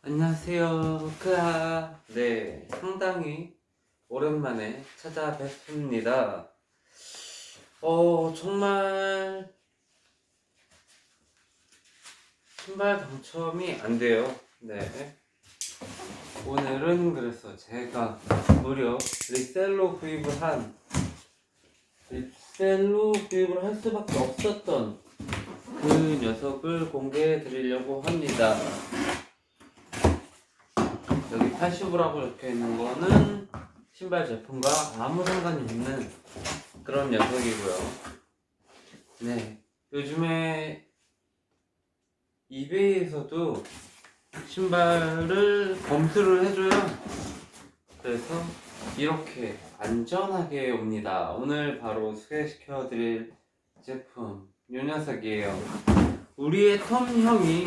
안녕하세요. 크아. 네, 상당히 오랜만에 찾아뵙습니다. 어, 정말 신발 당첨이 안 돼요. 네. 오늘은 그래서 제가 무려 리셀로 구입을 한 리셀로 구입을 할 수밖에 없었던 그 녀석을 공개해 드리려고 합니다. 80이라고 적혀 있는 거는 신발 제품과 아무 상관이 없는 그런 녀석이고요. 네. 요즘에 이베이에서도 신발을 검수를 해줘요. 그래서 이렇게 안전하게 옵니다. 오늘 바로 소개시켜 드릴 제품, 요 녀석이에요. 우리의 텀 형이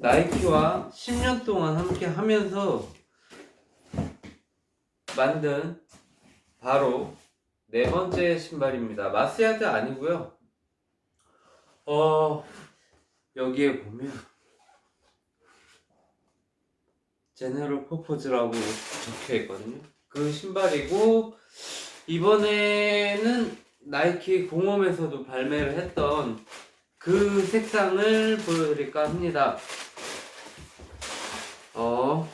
나이키와 10년 동안 함께 하면서 만든 바로 네 번째 신발입니다. 마스야드 아니고요. 어 여기에 보면 제네럴 포포즈라고 적혀 있거든요. 그 신발이고 이번에는 나이키 공홈에서도 발매를 했던 그 색상을 보여드릴까 합니다. 어,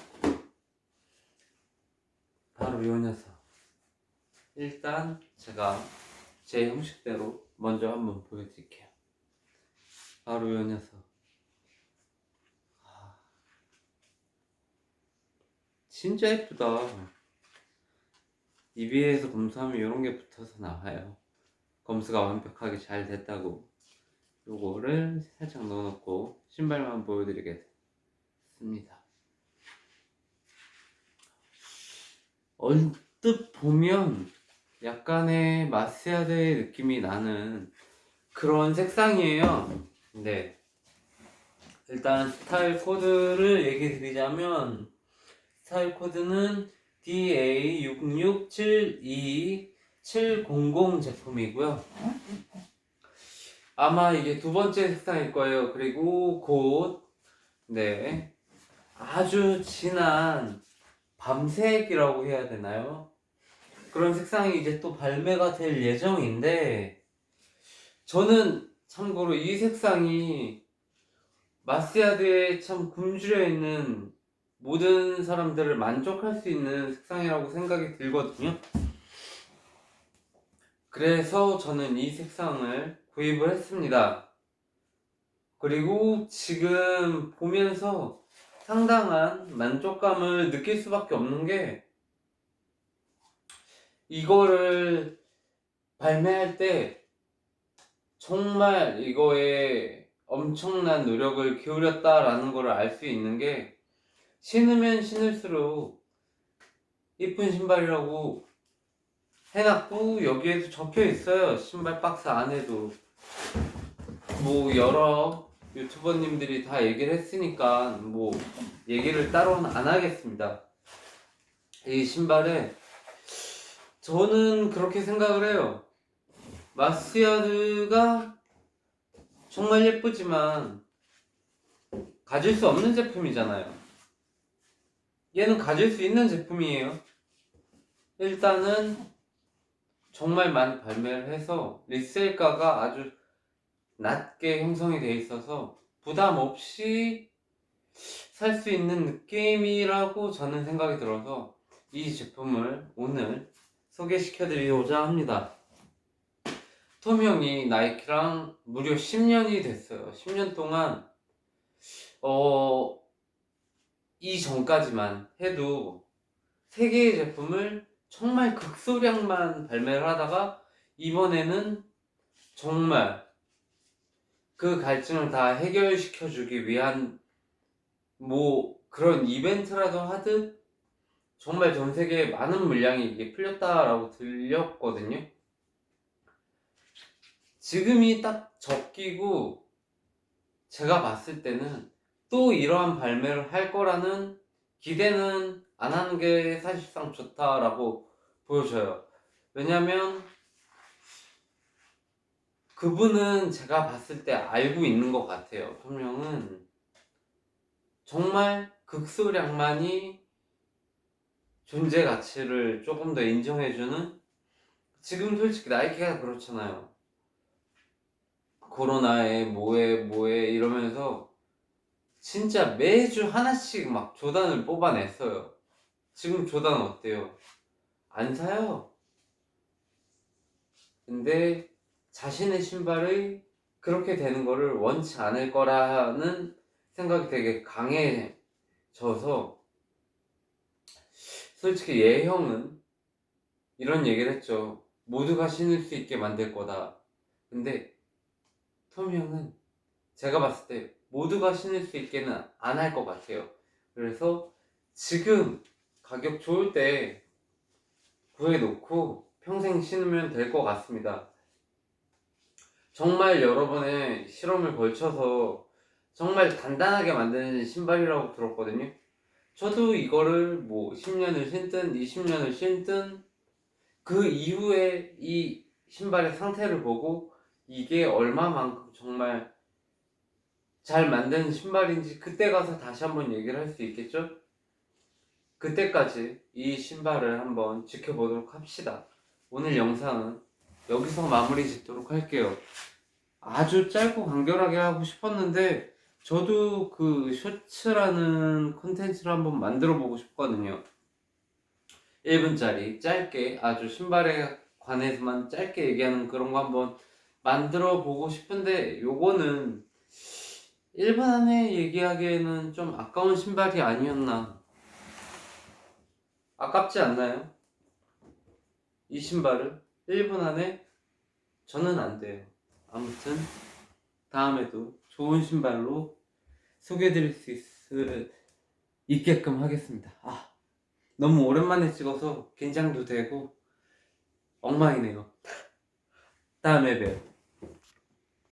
바로 요 녀석. 일단 제가 제 형식대로 먼저 한번 보여드릴게요. 바로 요 녀석. 아, 진짜 예쁘다. EBA에서 검수하면 이런 게 붙어서 나와요. 검수가 완벽하게 잘 됐다고. 요거를 살짝 넣어놓고 신발만 보여드리겠습니다. 언뜻 보면 약간의 마스야드의 느낌이 나는 그런 색상이에요. 네. 일단 스타일 코드를 얘기 드리자면 스타일 코드는 DA6672700 제품이고요. 아마 이게 두 번째 색상일 거예요. 그리고 곧, 네. 아주 진한 밤색이라고 해야 되나요? 그런 색상이 이제 또 발매가 될 예정인데, 저는 참고로 이 색상이 마스야드에 참 굶주려 있는 모든 사람들을 만족할 수 있는 색상이라고 생각이 들거든요. 그래서 저는 이 색상을 구입을 했습니다. 그리고 지금 보면서 상당한 만족감을 느낄 수밖에 없는 게 이거를 발매할 때 정말 이거에 엄청난 노력을 기울였다라는 걸 알 수 있는 게 신으면 신을수록 이쁜 신발이라고 해놨고 여기에도 적혀 있어요. 신발 박스 안에도. 뭐 여러 유튜버님들이 다 얘기를 했으니까 뭐 얘기를 따로는 안 하겠습니다. 이 신발에 저는 그렇게 생각을 해요. 마스야드가 정말 예쁘지만 가질 수 없는 제품이잖아요. 얘는 가질 수 있는 제품이에요. 일단은 정말 많이 발매를 해서 리셀가가 아주 낮게 형성이 되어 있어서 부담 없이 살 수 있는 느낌이라고 저는 생각이 들어서 이 제품을 오늘 소개시켜 드리고자 합니다. 톰 형이 나이키랑 무려 10년이 됐어요. 10년 동안 어 이 전까지만 해도 세 개의 제품을 정말 극소량만 발매를 하다가 이번에는 정말 그 갈증을 다 해결시켜 주기 위한 뭐 그런 이벤트라도 하듯 정말 전 세계에 많은 물량이 이게 풀렸다라고 들렸거든요. 지금이 딱 적기고 제가 봤을 때는 또 이러한 발매를 할 거라는 기대는 안 하는 게 사실상 좋다라고 보여져요. 왜냐면 그분은 제가 봤을 때 알고 있는 것 같아요. 분명은 정말 극소량만이 존재 가치를 조금 더 인정해주는 지금 솔직히 나이키가 그렇잖아요. 코로나에 뭐해 뭐해 이러면서 진짜 매주 하나씩 막 조단을 뽑아냈어요. 지금 조단 어때요? 안 사요. 근데 자신의 신발이 그렇게 되는 거를 원치 않을 거라는 생각이 되게 강해져서 솔직히 예형은 이런 얘기를 했죠. 모두가 신을 수 있게 만들 거다. 근데 토미 형은 제가 봤을 때 모두가 신을 수 있게는 안 할 것 같아요. 그래서 지금 가격 좋을 때 구해놓고 평생 신으면 될 것 같습니다. 정말 여러 번의 실험을 걸쳐서 정말 단단하게 만드는 신발이라고 들었거든요. 저도 이거를 뭐 10년을 신든 20년을 신든 그 이후에 이 신발의 상태를 보고 이게 얼마만큼 정말 잘 만든 신발인지 그때 가서 다시 한번 얘기를 할 수 있겠죠? 그때까지 이 신발을 한번 지켜보도록 합시다. 오늘 영상은 여기서 마무리 짓도록 할게요. 아주 짧고 간결하게 하고 싶었는데 저도 그 쇼츠라는 콘텐츠를 한번 만들어 보고 싶거든요. 1분짜리 짧게 아주 신발에 관해서만 짧게 얘기하는 그런 거 한번 만들어 보고 싶은데 요거는 1분 안에 얘기하기에는 좀 아까운 신발이 아니었나 아깝지 않나요? 이 신발을 1분 안에 저는 안 돼요. 아무튼 다음에도 좋은 신발로 소개해드릴 수 있, 있게끔 하겠습니다. 아 너무 오랜만에 찍어서 긴장도 되고 엉망이네요. 다음에 봬요.